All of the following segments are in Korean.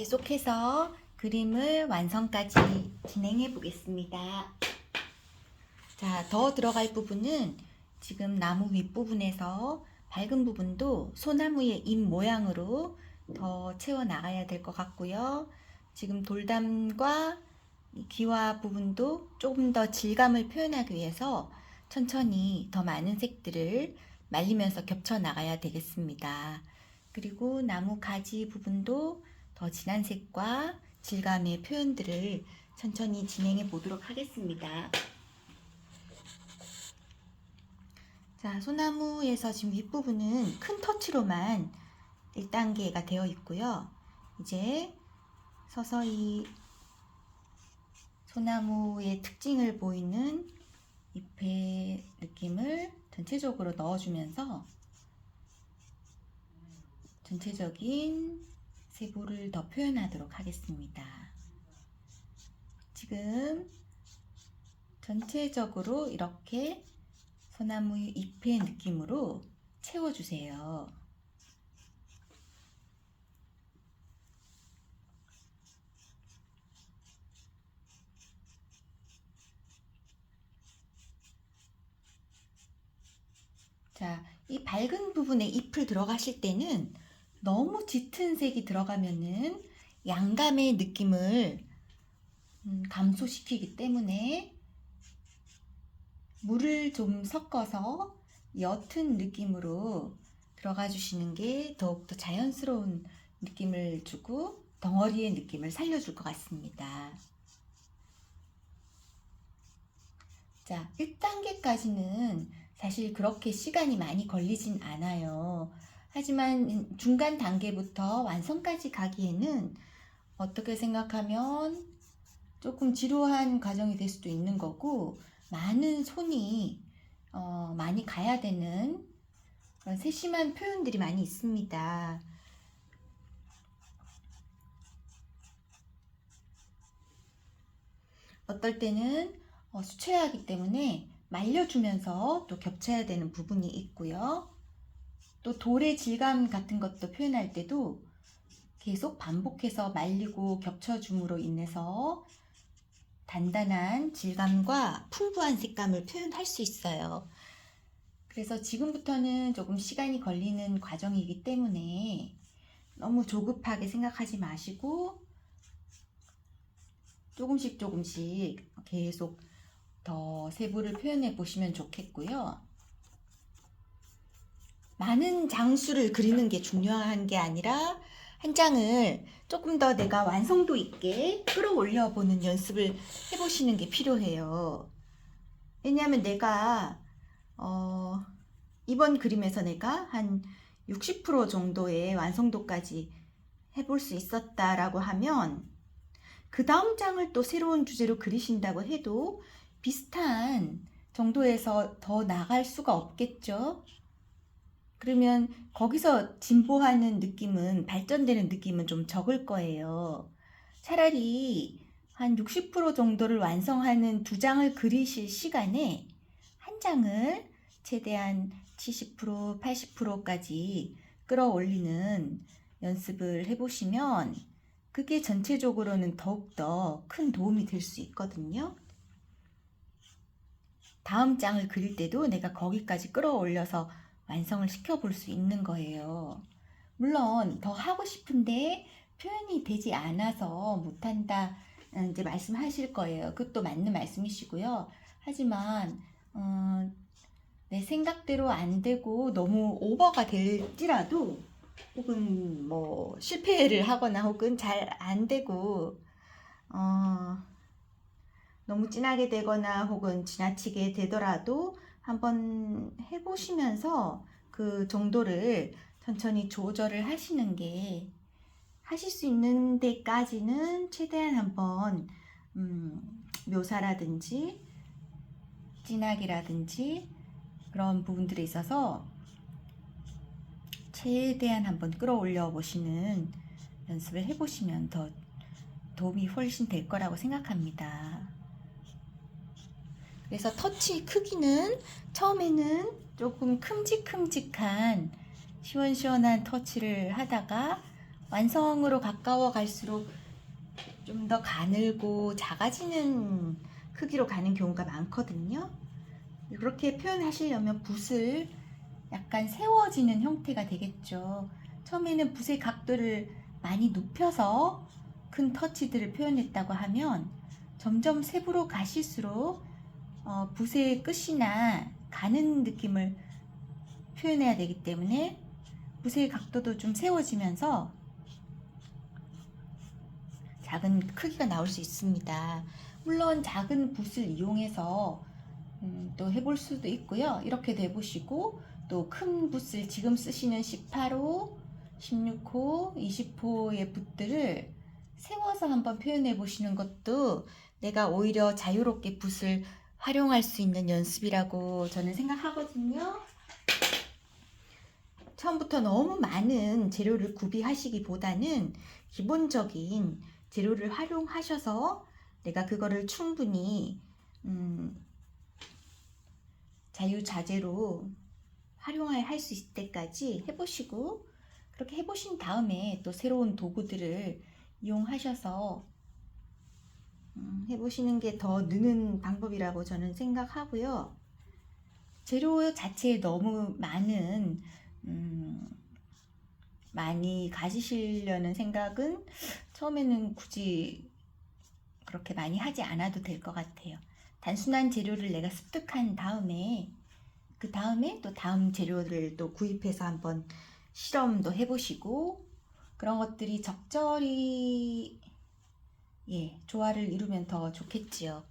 계속해서 그림을 완성까지 진행해 보겠습니다. 자, 더 들어갈 부분은 지금 나무 윗부분에서 밝은 부분도 소나무의 잎 모양으로 더 채워 나가야 될 것 같고요. 지금 돌담과 이 기와 부분도 조금 더 질감을 표현하기 위해서 천천히 더 많은 색들을 말리면서 겹쳐 나가야 되겠습니다. 그리고 나무 가지 부분도 더 진한 색과 질감의 표현들을 천천히 진행해 보도록 하겠습니다. 자, 소나무에서 지금 윗부분은 큰 터치로만 1단계가 되어 있고요. 이제 서서히 소나무의 특징을 보이는 잎의 느낌을 전체적으로 넣어주면서 전체적인 세부를 더 표현하도록 하겠습니다. 지금 전체적으로 이렇게 소나무 잎의 느낌으로 채워주세요. 자, 이 밝은 부분에 잎을 들어가실 때는 너무 짙은 색이 들어가면은 양감의 느낌을 음, 감소시키기 때문에 물을 좀 섞어서 옅은 느낌으로 들어가 주시는 게 더욱더 자연스러운 느낌을 주고 덩어리의 느낌을 살려줄 것 같습니다. 자, 1단계까지는 사실 그렇게 시간이 많이 걸리진 않아요. 하지만 중간 단계부터 완성까지 가기에는 어떻게 생각하면 조금 지루한 과정이 될 수도 있는 거고, 많은 손이 어, 많이 가야 되는 그런 세심한 표현들이 많이 있습니다. 어떨 때는 어, 수채화하기 때문에 말려주면서 또 겹쳐야 되는 부분이 있고요. 또 돌의 질감 같은 것도 표현할 때도 계속 반복해서 말리고 겹쳐줌으로 인해서 단단한 질감과 풍부한 색감을 표현할 수 있어요. 그래서 지금부터는 조금 시간이 걸리는 과정이기 때문에 너무 조급하게 생각하지 마시고 조금씩 조금씩 계속 더 세부를 표현해 보시면 좋겠고요. 많은 장수를 그리는 게 중요한 게 아니라 한 장을 조금 더 내가 완성도 있게 끌어올려 보는 연습을 해보시는 게 필요해요. 왜냐하면 내가 어, 이번 그림에서 내가 한 60% 정도의 완성도까지 해볼 수 있었다라고 하면 그 다음 장을 또 새로운 주제로 그리신다고 해도 비슷한 정도에서 더 나갈 수가 없겠죠. 그러면 거기서 진보하는 느낌은 발전되는 느낌은 좀 적을 거예요. 차라리 한 60% 정도를 완성하는 두 장을 그리실 시간에 한 장을 최대한 70% 80%까지 끌어올리는 연습을 해보시면 그게 전체적으로는 더욱더 큰 도움이 될 수 있거든요. 다음 장을 그릴 때도 내가 거기까지 끌어올려서 완성을 시켜볼 수 있는 거예요. 물론 더 하고 싶은데 표현이 되지 않아서 못한다 음, 이제 말씀하실 거예요. 그것도 맞는 말씀이시고요. 하지만 음, 내 생각대로 안 되고 너무 오버가 될지라도 혹은 뭐 실패를 하거나 혹은 잘 안 되고 어, 너무 진하게 되거나 혹은 지나치게 되더라도 한번 해보시면서 그 정도를 천천히 조절을 하시는 게 하실 수 있는 데까지는 최대한 한번 음, 묘사라든지 진하기라든지 그런 부분들에 있어서 최대한 한번 끌어올려 보시는 연습을 해보시면 더 도움이 훨씬 될 거라고 생각합니다. 그래서 터치 크기는 처음에는 조금 큼직큼직한 시원시원한 터치를 하다가 완성으로 가까워 갈수록 좀 더 가늘고 작아지는 크기로 가는 경우가 많거든요. 그렇게 표현하시려면 붓을 약간 세워지는 형태가 되겠죠. 처음에는 붓의 각도를 많이 눕혀서 큰 터치들을 표현했다고 하면 점점 세부로 가실수록 어, 붓의 끝이나 가는 느낌을 표현해야 되기 때문에 붓의 각도도 좀 세워지면서 작은 크기가 나올 수 있습니다. 물론 작은 붓을 이용해서 음, 또 해볼 수도 있고요. 이렇게도 해보시고 또 큰 붓을 지금 쓰시는 18호, 16호, 20호의 붓들을 세워서 한번 표현해 보시는 것도 내가 오히려 자유롭게 붓을 활용할 수 있는 연습이라고 저는 생각하거든요. 처음부터 너무 많은 재료를 구비하시기보다는 기본적인 재료를 활용하셔서 내가 그거를 충분히 음, 자유자재로 활용할 수 있을 때까지 해보시고 그렇게 해보신 다음에 또 새로운 도구들을 이용하셔서 음, 해보시는 게 더 느는 방법이라고 저는 생각하고요. 재료 자체에 너무 많은 음, 많이 가지시려는 생각은 처음에는 굳이 그렇게 많이 하지 않아도 될 것 같아요. 단순한 재료를 내가 습득한 다음에 그 다음에 또 다음 재료를 또 구입해서 한번 실험도 해보시고 그런 것들이 적절히 예 조화를 이루면 더 좋겠지요.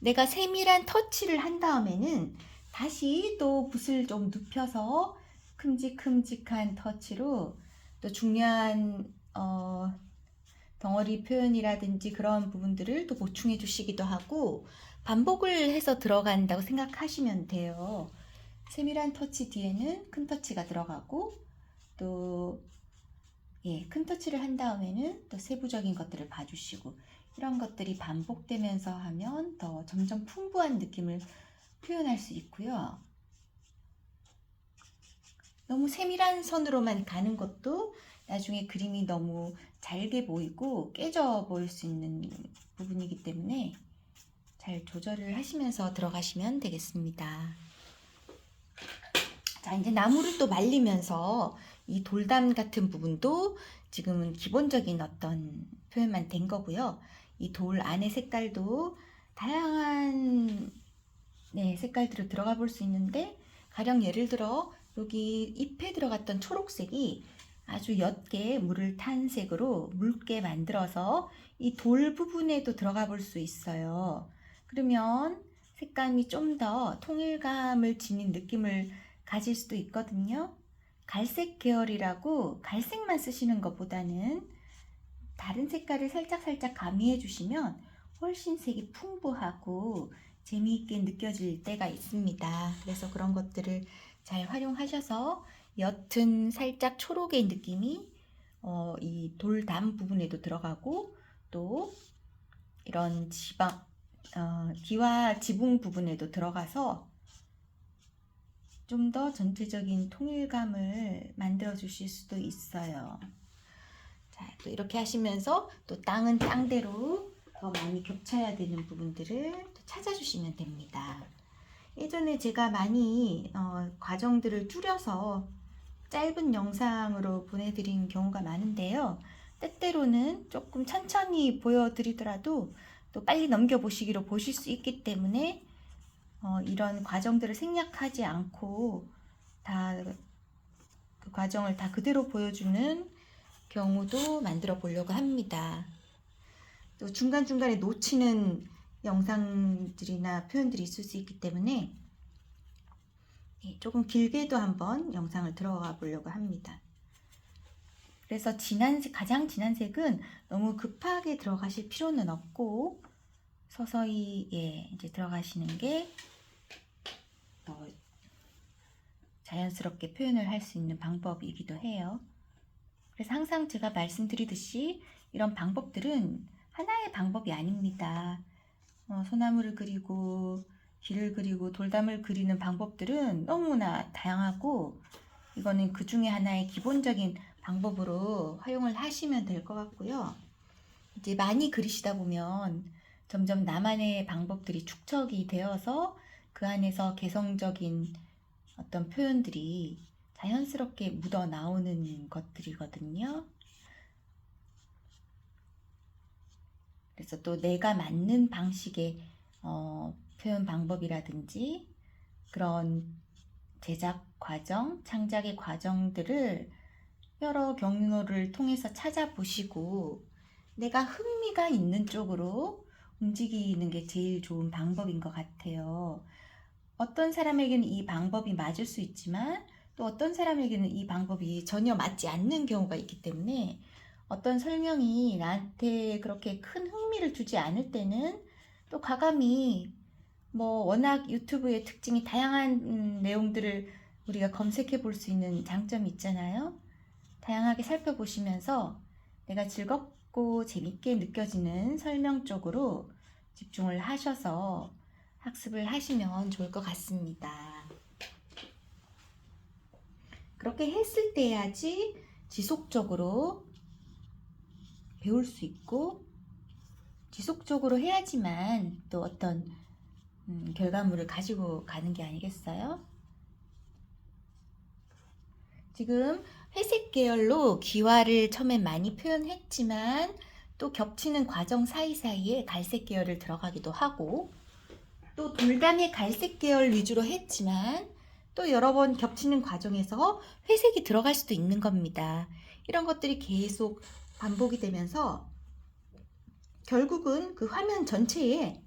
내가 세밀한 터치를 한 다음에는 다시 또 붓을 좀 눕혀서 큼직큼직한 터치로 또 중요한 어, 덩어리 표현이라든지 그런 부분들을 또 보충해 주시기도 하고 반복을 해서 들어간다고 생각하시면 돼요. 세밀한 터치 뒤에는 큰 터치가 들어가고 또 예, 큰 터치를 한 다음에는 또 세부적인 것들을 봐주시고 이런 것들이 반복되면서 하면 더 점점 풍부한 느낌을 표현할 수 있고요. 너무 세밀한 선으로만 가는 것도 나중에 그림이 너무 잘게 보이고 깨져 보일 수 있는 부분이기 때문에 잘 조절을 하시면서 들어가시면 되겠습니다. 자, 이제 나무를 또 말리면서 이 돌담 같은 부분도 지금은 기본적인 어떤 표현만 된 거고요. 이 돌 안의 색깔도 다양한 네, 색깔들을 들어가 볼 수 있는데 가령 예를 들어 여기 잎에 들어갔던 초록색이 아주 옅게 물을 탄 색으로 묽게 만들어서 이 돌 부분에도 들어가 볼 수 있어요. 그러면 색감이 좀 더 통일감을 지닌 느낌을 가질 수도 있거든요. 갈색 계열이라고 갈색만 쓰시는 것보다는 다른 색깔을 살짝살짝 가미해 주시면 훨씬 색이 풍부하고 재미있게 느껴질 때가 있습니다. 그래서 그런 것들을 잘 활용하셔서 옅은 살짝 초록의 느낌이 어, 이 돌담 부분에도 들어가고 또 이런 지방 어, 기와 지붕 부분에도 들어가서 좀 더 전체적인 통일감을 만들어 주실 수도 있어요. 자, 또 이렇게 하시면서 또 땅은 땅대로 더 많이 겹쳐야 되는 부분들을 또 찾아주시면 됩니다. 예전에 제가 많이 어, 과정들을 줄여서 짧은 영상으로 보내드린 경우가 많은데요. 때때로는 조금 천천히 보여드리더라도 또 빨리 넘겨보시기로 보실 수 있기 때문에 어, 이런 과정들을 생략하지 않고 다 그 과정을 다 그대로 보여주는 경우도 만들어 보려고 합니다. 또 중간중간에 놓치는 영상들이나 표현들이 있을 수 있기 때문에 예, 조금 길게도 한번 영상을 들어가 보려고 합니다. 그래서 진한 색, 가장 진한 색은 너무 급하게 들어가실 필요는 없고 서서히 예, 이제 들어가시는 게 더 자연스럽게 표현을 할 수 있는 방법이기도 해요. 그래서 항상 제가 말씀드리듯이 이런 방법들은 하나의 방법이 아닙니다. 어, 소나무를 그리고 길을 그리고 돌담을 그리는 방법들은 너무나 다양하고 이거는 그 중에 하나의 기본적인 방법으로 활용을 하시면 될 것 같고요. 이제 많이 그리시다 보면 점점 나만의 방법들이 축적이 되어서 그 안에서 개성적인 어떤 표현들이 자연스럽게 묻어 나오는 것들이거든요. 그래서 또 내가 맞는 방식의 어, 표현 방법이라든지 그런 제작 과정, 창작의 과정들을 여러 경로를 통해서 찾아보시고 내가 흥미가 있는 쪽으로 움직이는 게 제일 좋은 방법인 것 같아요. 어떤 사람에게는 이 방법이 맞을 수 있지만 또 어떤 사람에게는 이 방법이 전혀 맞지 않는 경우가 있기 때문에 어떤 설명이 나한테 그렇게 큰 흥미를 주지 않을 때는 또 과감히 뭐 워낙 유튜브의 특징이 다양한 음, 내용들을 우리가 검색해 볼 수 있는 장점이 있잖아요. 다양하게 살펴보시면서 내가 즐겁고 재밌게 느껴지는 설명 쪽으로 집중을 하셔서 학습을 하시면 좋을 것 같습니다. 그렇게 했을 때야지 지속적으로 배울 수 있고 지속적으로 해야지만 또 어떤 음, 결과물을 가지고 가는 게 아니겠어요? 지금 회색 계열로 기와를 처음에 많이 표현했지만 또 겹치는 과정 사이사이에 갈색 계열을 들어가기도 하고 또 돌담의 갈색 계열 위주로 했지만 또 여러 번 겹치는 과정에서 회색이 들어갈 수도 있는 겁니다. 이런 것들이 계속 반복이 되면서 결국은 그 화면 전체에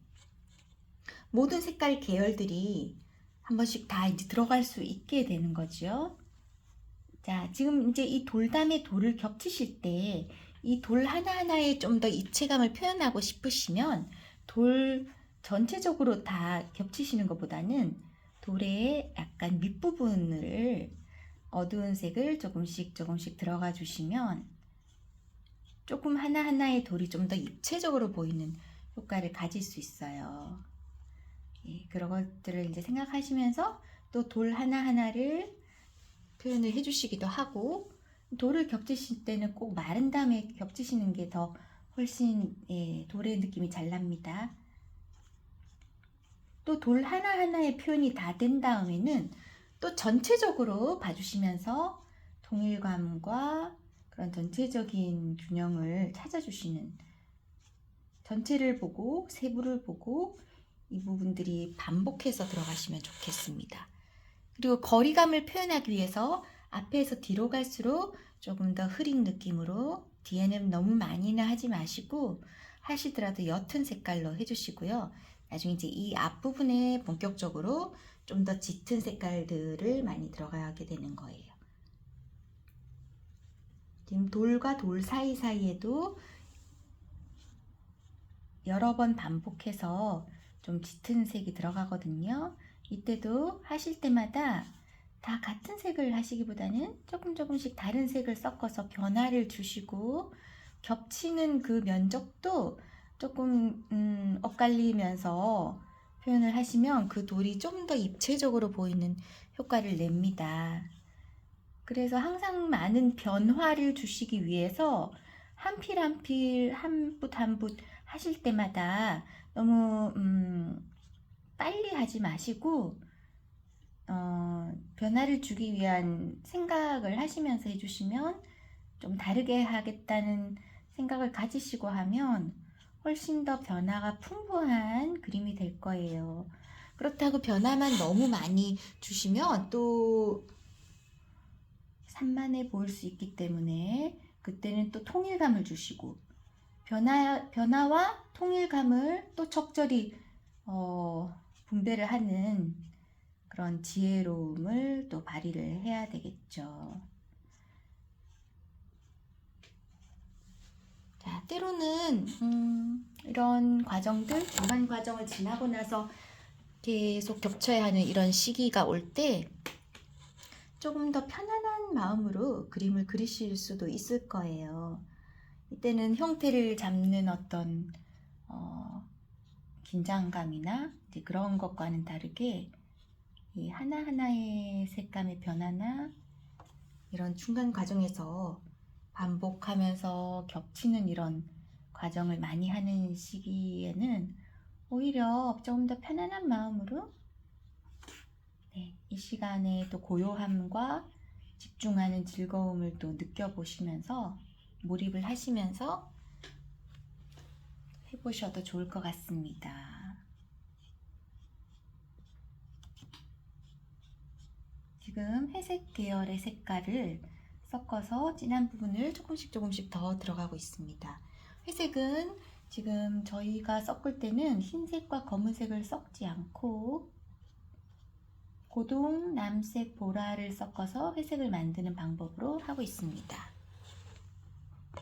모든 색깔 계열들이 한 번씩 다 이제 들어갈 수 있게 되는 거죠. 자, 지금 이제 이 돌담의 돌을 겹치실 때 이 돌 하나하나에 좀 더 입체감을 표현하고 싶으시면 돌 전체적으로 다 겹치시는 것보다는 돌의 약간 밑부분을 어두운 색을 조금씩 조금씩 들어가 주시면 조금 하나하나의 돌이 좀 더 입체적으로 보이는 효과를 가질 수 있어요. 예, 그런 것들을 이제 생각하시면서 또 돌 하나하나를 표현을 해주시기도 하고 돌을 겹치실 때는 꼭 마른 다음에 겹치시는 게 더 훨씬 예, 돌의 느낌이 잘 납니다. 또 돌 하나하나의 표현이 다 된 다음에는 또 전체적으로 봐주시면서 통일감과 그런 전체적인 균형을 찾아주시는 전체를 보고 세부를 보고 이 부분들이 반복해서 들어가시면 좋겠습니다. 그리고 거리감을 표현하기 위해서 앞에서 뒤로 갈수록 조금 더 흐린 느낌으로 뒤에는 너무 많이는 하지 마시고 하시더라도 옅은 색깔로 해주시고요. 나중에 이제 이 앞부분에 본격적으로 좀 더 짙은 색깔들을 많이 들어가게 되는 거예요. 지금 돌과 돌 사이사이에도 여러 번 반복해서 좀 짙은 색이 들어가거든요. 이때도 하실 때마다 다 같은 색을 하시기보다는 조금 조금씩 다른 색을 섞어서 변화를 주시고 겹치는 그 면적도 조금 음, 엇갈리면서 표현을 하시면 그 돌이 좀 더 입체적으로 보이는 효과를 냅니다. 그래서 항상 많은 변화를 주시기 위해서 한 필 한 필, 한 붓 한 붓 하실 때마다 너무 음, 빨리 하지 마시고 어, 변화를 주기 위한 생각을 하시면서 해주시면 좀 다르게 하겠다는 생각을 가지시고 하면 훨씬 더 변화가 풍부한 그림이 될 거예요. 그렇다고 변화만 너무 많이 주시면 또 산만해 보일 수 있기 때문에 그때는 또 통일감을 주시고 변화, 변화와 통일감을 또 적절히 어, 분배를 하는 그런 지혜로움을 또 발휘를 해야 되겠죠. 자, 때로는 음, 이런 과정들, 중간 과정을 지나고 나서 계속 겹쳐야 하는 이런 시기가 올 때 조금 더 편안한 마음으로 그림을 그리실 수도 있을 거예요. 이때는 형태를 잡는 어떤 어, 긴장감이나 그런 것과는 다르게 이 하나하나의 색감의 변화나 이런 중간 과정에서 반복하면서 겹치는 이런 과정을 많이 하는 시기에는 오히려 조금 더 편안한 마음으로 네, 이 시간에 또 고요함과 집중하는 즐거움을 또 느껴보시면서 몰입을 하시면서 해보셔도 좋을 것 같습니다. 지금 회색 계열의 색깔을 섞어서 진한 부분을 조금씩 조금씩 더 들어가고 있습니다. 회색은 지금 저희가 섞을 때는 흰색과 검은색을 섞지 않고 고동, 남색, 보라를 섞어서 회색을 만드는 방법으로 하고 있습니다.